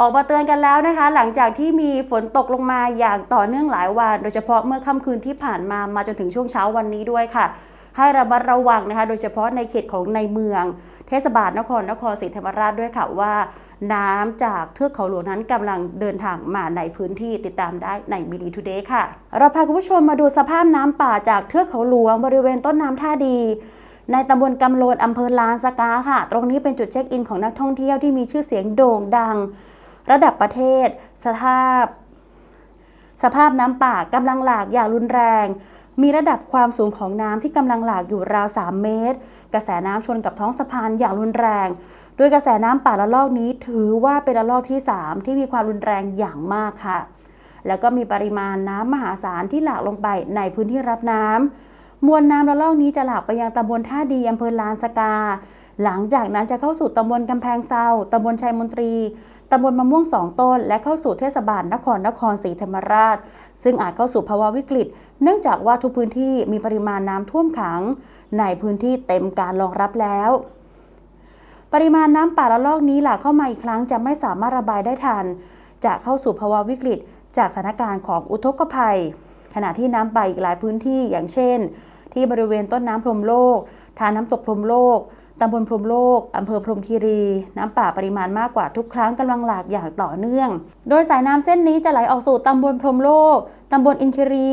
ออกมาเตือนกันแล้วนะคะ หลังจากที่มีฝนตกลงมาอย่างต่อเนื่องหลายวัน โดยเฉพาะเมื่อค่ำคืนที่ผ่านมามาจนถึงช่วงเช้าวันนี้ด้วยค่ะ ให้ระมัดระวังนะคะ โดยเฉพาะในเขตของในเมือง เทศบาลนครนครศรีธรรมราชด้วยค่ะว่า น้ำจากเทือกเขาหลวงนั้นกำลังเดินทางมาในพื้นที่ติดตามได้ในมีดีทูเดย์ค่ะ เราพาคุณผู้ชมมาดูสภาพน้ำป่าจากเทือกเขาหลวงบริเวณต้นน้ำท่าดีในตำบลกำโลนอำเภอลานสกาค่ะ ตรงนี้เป็นจุดเช็คอินของนักท่องเที่ยวที่มีชื่อเสียงโด่งดัง ระดับประเทศ สภาพ สภาพน้ำป่ากำลังหลากอย่างรุนแรง มีระดับความสูงของน้ำที่กำลังหลากอยู่ราว 3 เมตร กระแสน้ำชนกับท้องสะพานอย่างรุนแรงโดยกระแสน้ำป่าละลอกนี้ถือว่าเป็นละลอกที่ 3 ที่มีความรุนแรงอย่างมากค่ะ แล้วก็มีปริมาณน้ำมหาศาลที่หลากลงไปในพื้นที่รับน้ำมวลน้ำละลอกนี้จะหลากไปยังตำบลท่าดีอำเภอลานสกา หลังจากนั้นจะเข้าสู่ตำบลกำแพงเซาตำบลชัยมนตรีตำบลมะม่วงสองต้น และเข้าสู่เทศบาลนครนครศรีธรรมราช ซึ่งอาจเข้าสู่ภาวะวิกฤต เนื่องจากว่าทุกพื้นที่มีปริมาณน้ำท่วมขัง ในพื้นที่เต็มการรองรับแล้ว ปริมาณน้ำป่าละลอกนี้หลากเข้ามาอีกครั้งจะไม่สามารถระบายได้ทัน จะเข้าสู่ภาวะวิกฤต จากสถานการณ์ของอุทกภัย ขณะที่น้ำป่าอีกหลายพื้นที่อย่างเช่น ที่บริเวณต้นน้ำพรมโลกทาน้ำตกพรมโลก ตำบลพรมโลก อำเภอพรมคีรี น้ำป่าปริมาณมากกว่าทุกครั้งกำลังหลากอย่างต่อเนื่อง โดยสายน้ำเส้นนี้จะไหลออกสู่ตำบลพรมโลก ตำบลอินคีรี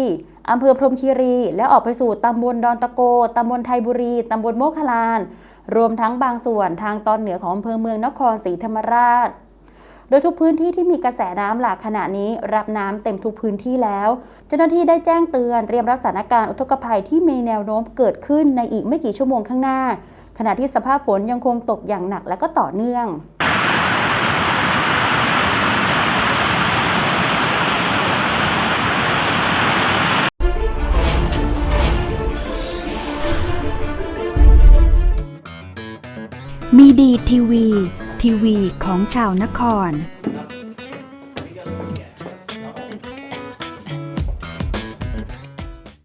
อำเภอพรมคีรี และออกไปสู่ตำบลดอนตะโก ตำบลไทยบุรี ตำบลโมกขลาน รวมทั้งบางส่วนทางตอนเหนือของอำเภอเมืองนครศรีธรรมราช โดยทุกพื้นที่ที่มีกระแสน้ำหลากขณะนี้ รับน้ำเต็มทุกพื้นที่แล้ว เจ้าหน้าที่ได้แจ้งเตือนเตรียมรับสถานการณ์อุทกภัยที่มีแนวโน้มเกิดขึ้นในอีกไม่กี่ชั่วโมงข้างหน้า ขณะที่สภาพฝนยังคงตกอย่างหนักและก็ต่อเนื่องมีดีทีวี ทีวีของชาวนคร